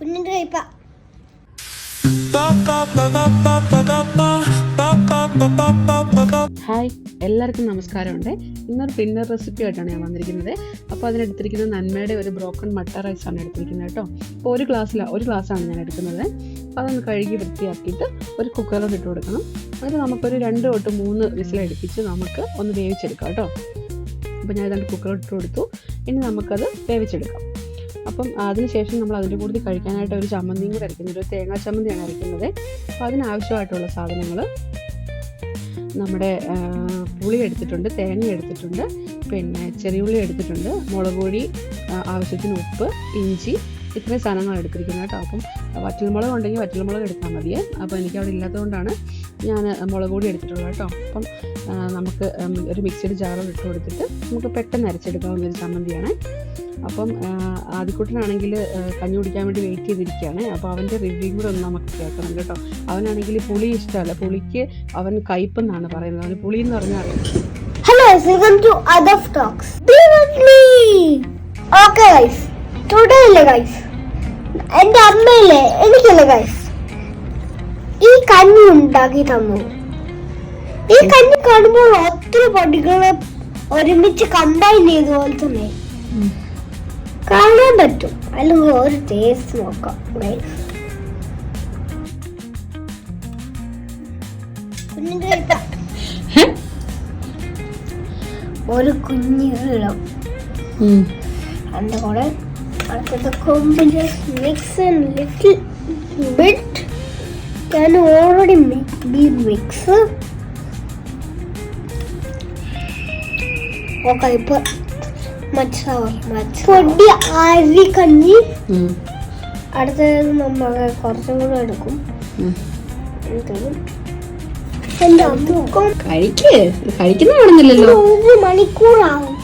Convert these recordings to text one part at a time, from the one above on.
കുഞ്ഞിന്റെ കയ്പ ഹായ് എല്ലാവർക്കും നമസ്കാരമുണ്ട്. ഇന്നൊരു പിന്നർ റെസിപ്പി ആയിട്ടാണ് ഞാൻ വന്നിരിക്കുന്നത്. അപ്പോൾ അതിനെടുത്തിരിക്കുന്നത് നന്മയുടെ ഒരു ബ്രോക്കൺ മട്ട റൈസ് ആണ് എടുത്തിരിക്കുന്നത് കേട്ടോ. അപ്പോൾ ഒരു ഗ്ലാസ്സിലാണ് ഒരു ഗ്ലാസ്സാണ് ഞാൻ എടുക്കുന്നത്. അപ്പോൾ അതൊന്ന് കഴുകി വൃത്തിയാക്കിയിട്ട് ഒരു കുക്കറിൽ ഇട്ട് കൊടുക്കണം. എന്നിട്ട് നമുക്കൊരു രണ്ട് തൊട്ട് മൂന്ന് വിസിലടുപ്പിച്ച് നമുക്ക് ഒന്ന് വേവിച്ചെടുക്കാം കേട്ടോ. അപ്പോൾ ഞാൻ രണ്ട് കുക്കറിൽ ഇട്ട് കൊടുത്തു. ഇനി നമുക്കത് വേവിച്ചെടുക്കാം. അപ്പം അതിനുശേഷം നമ്മൾ അതിന്റെ കൂടുതൽ കഴിക്കാനായിട്ട് ഒരു ചമ്മന്തിയും കൂടെ അരയ്ക്കുന്നത് ഒരു തേങ്ങാ ചമ്മന്തിയാണ് അരയ്ക്കുന്നത്. അപ്പോൾ അതിനാവശ്യമായിട്ടുള്ള സാധനങ്ങൾ നമ്മുടെ പുളി എടുത്തിട്ടുണ്ട് തേങ്ങ എടുത്തിട്ടുണ്ട് പിന്നെ ചെറിയുള്ളി എടുത്തിട്ടുണ്ട് മുളക് പൊടി ആവശ്യത്തിന് ഉപ്പ് ഇഞ്ചി ഇത്രയും സാധനങ്ങൾ എടുത്തിരിക്കുന്നത് കേട്ടോ. അപ്പം വറ്റൽമുളക് ഉണ്ടെങ്കിൽ വറ്റൽമുളക് എടുത്താൽ മതിയേ. അപ്പോൾ എനിക്ക് അവിടെ ഇല്ലാത്തതുകൊണ്ടാണ് ഞാൻ മുളക് പൊടി എടുത്തിട്ടുള്ളൂ കേട്ടോ. അപ്പം നമുക്ക് ഒരു മിക്സഡ് ജാറിൽ ഇട്ട് കൊടുത്തിട്ട് നമുക്ക് പെട്ടെന്ന് അരച്ചെടുക്കാവുന്ന ഒരു ചമ്മന്തിയാണ്. അപ്പം ആ, ആദ്യക്കുട്ടനാണെങ്കിൽ കഞ്ഞി കുടിക്കാൻ വേണ്ടി വെയിറ്റ് ചെയ്തിരിക്കുകയാണ്. അപ്പോൾ അവന്റെ റിവ്യൂ കൂടെ ഒന്ന് നമുക്ക് കേൾക്കണം കേട്ടോ. അവനാണെങ്കിൽ പുളി ഇഷ്ടമല്ല. പുളിക്ക് അവൻ കയ്പെന്നാണ് പറയുന്നത്. അവന് പുളി എന്ന് പറഞ്ഞാൽ അറിയാം. Hello welcome to other talks okay guys today ഇല്ല ഗൈസ് എന്റെ അമ്മയില്ലേ? എനിക്കല്ലേ ഗൈസ് ഈ കഞ്ഞി ഉണ്ടാക്കി തന്നു ഈ കഞ്ഞി കാണുമ്പോൾ ഒത്തിരി പടികളെ ഒരുമിച്ച് കമ്പൈൻ ചെയ്ത പോലെ തന്നെ കാണാൻ പറ്റും. അല്ലെങ്കിൽ ഒരു ടേസ്റ്റ് നോക്കാം. ഒരു കുഞ്ഞു കീഴം അതിന്റെ കൂടെ അടുത്തത് കൊമ്പിന്റെ മിക്സ് ലിറ്റിൽ ബിറ്റ് ഞാൻ ഓൾറെഡി ബി മിക്സ് ഓക്കെ ഇപ്പൊ പൊടി അരി കഞ്ഞി അടുത്തത് നമ്മൾ കുറച്ചും കൂടെ എടുക്കും. കഴിക്കുന്ന കാണുന്നില്ലല്ലോ ഒരു മണിക്കൂറാവും.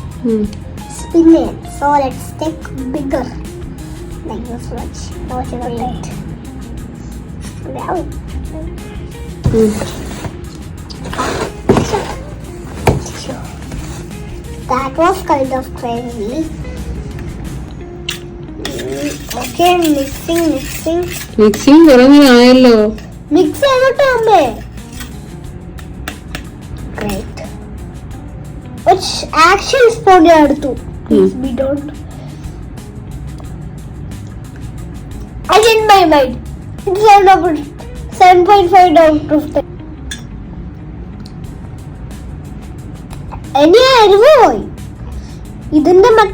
spin it. So let's take bigger. Like this That was kind of crazy. Okay, mixing, mixing. Mixing, what am I doing? Mixing, what am I Great. Which action is for the other? Please, we don't. I didn't mind. It's point five out of ten. ഇനി അരിവ് പോയി ഇതിന്റെ